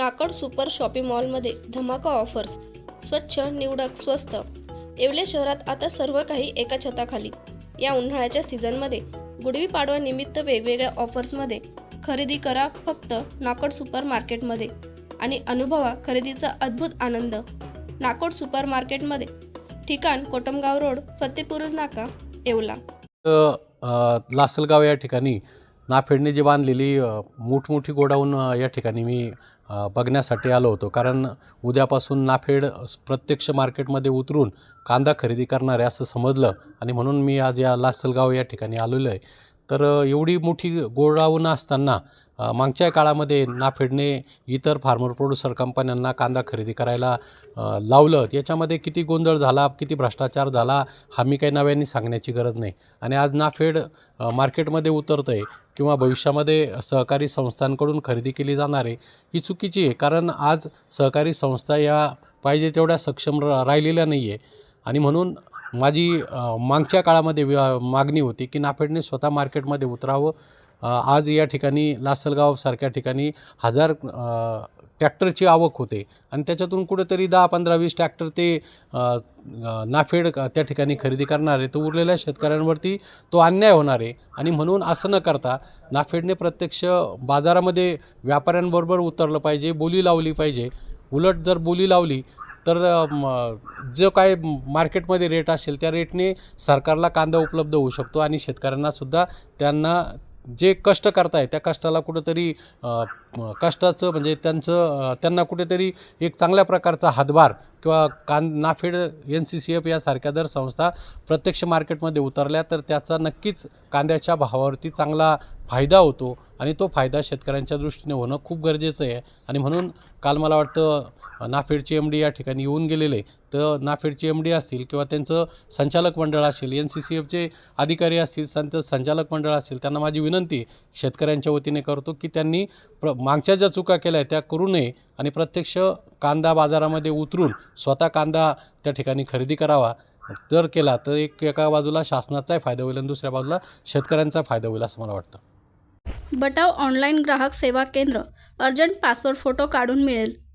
नाकड super shopping मॉलमध्ये धमाका offers. स्वच्छ निवडक स्वस्त. येवले शहरात आता सर्व काही एका छताखाली. या उन्हाळ्याच्या सीझनमध्ये गुडवी निमित्त वेगवेगळ्या ऑफर्समध्ये खरेदी करा फक्त नाकड सुपर मार्केटमध्ये आणि अनुभवा खरेदीचा अद्भुत आनंद. नाकोड सुपर मार्केटमध्ये ठिकाण कोटमगाव रोड फतेपुरुज नाका येवला. लासलगाव या ठिकाणी नाफेडने जी बांधलेली मोठमोठी गोडाऊन या ठिकाणी मी बघण्यासाठी आलो होतो. कारण उद्यापासून नाफेड प्रत्यक्ष मार्केटमध्ये उतरून कांदा खरेदी करणार आहे असं समजलं आणि म्हणून मी आज या लासलगाव या ठिकाणी आलेलो आहे. तर एवढी मोठी गोडाऊन असताना मागच्या काळामध्ये नाफेडने इतर फार्मर प्रोड्युसर कंपन्यांना कांदा खरेदी करायला लावलं. याच्यामध्ये किती गोंधळ झाला किती भ्रष्टाचार झाला हा मी काही नव्याने सांगण्याची गरज नाही. आणि आज नाफेड मार्केटमध्ये उतरतं आहे किंवा भविष्यामध्ये सहकारी संस्थांकडून खरेदी केली जाणार आहे ही चुकीची आहे. कारण आज सहकारी संस्था या पाहिजे तेवढ्या सक्षम राहिलेल्या नाही आहे आणि म्हणून माझी मागच्या काळामध्ये मागणी होती की नाफेडने स्वतः मार्केटमध्ये उतरावं. आज या ठिकाणी लासलगावसारख्या ठिकाणी हजार ट्रॅक्टरची आवक होते. आणि त्याच्यातून कुठेतरी दहा पंधरा वीस ट्रॅक्टर ते नाफेड त्या ठिकाणी खरेदी करणार आहे. तर उरलेल्या शेतकऱ्यांवरती तो अन्याय होणार आहे. आणि म्हणून असं न करता नाफेडने प्रत्यक्ष बाजारामध्ये व्यापाऱ्यांबरोबर उतरलं पाहिजे बोली लावली पाहिजे. उलट जर बोली लावली तर जो काय मार्केटमध्ये रेट असेल त्या रेटने सरकारला कांदा उपलब्ध होऊ शकतो आणि शेतकऱ्यांनासुद्धा त्यांना जे कष्ट करताय त्या कष्टाला कुठंतरी कष्टाचं म्हणजे त्यांचं त्यांना कुठेतरी एक चांगल्या प्रकारचा हातभार किंवा कान NAFED N C C F यासारख्या जर संस्था प्रत्यक्ष मार्केटमध्ये उतरल्या तर त्याचा नक्कीच कांद्याच्या भावावरती चांगला फायदा होतो आणि तो फायदा शेतकऱ्यांच्या दृष्टीने होणं खूप गरजेचं आहे. आणि म्हणून काल मला वाटतं नाफेडचे एम डी या ठिकाणी येऊन गेलेले. तर नाफेडचे एम डी असतील किंवा त्यांचं संचालक मंडळ असेल एन सी सी एफचे अधिकारी असतील त्यांचं संचालक मंडळ असेल त्यांना माझी विनंती शेतकऱ्यांच्या वतीने करतो की त्यांनी प्र मागच्या ज्या चुका केल्या त्या करू नये आणि प्रत्यक्ष कांदा बाजारामध्ये उतरून स्वतः कांदा त्या ठिकाणी खरेदी करावा. जर केला तर एक एका बाजूला शासनाचाही फायदा होईल आणि दुसऱ्या बाजूला शेतकऱ्यांचा फायदा होईल असं मला वाटतं. बटाव ऑनलाईन ग्राहक सेवा केंद्र. अर्जंट पासपोर्ट फोटो काढून मिळेल.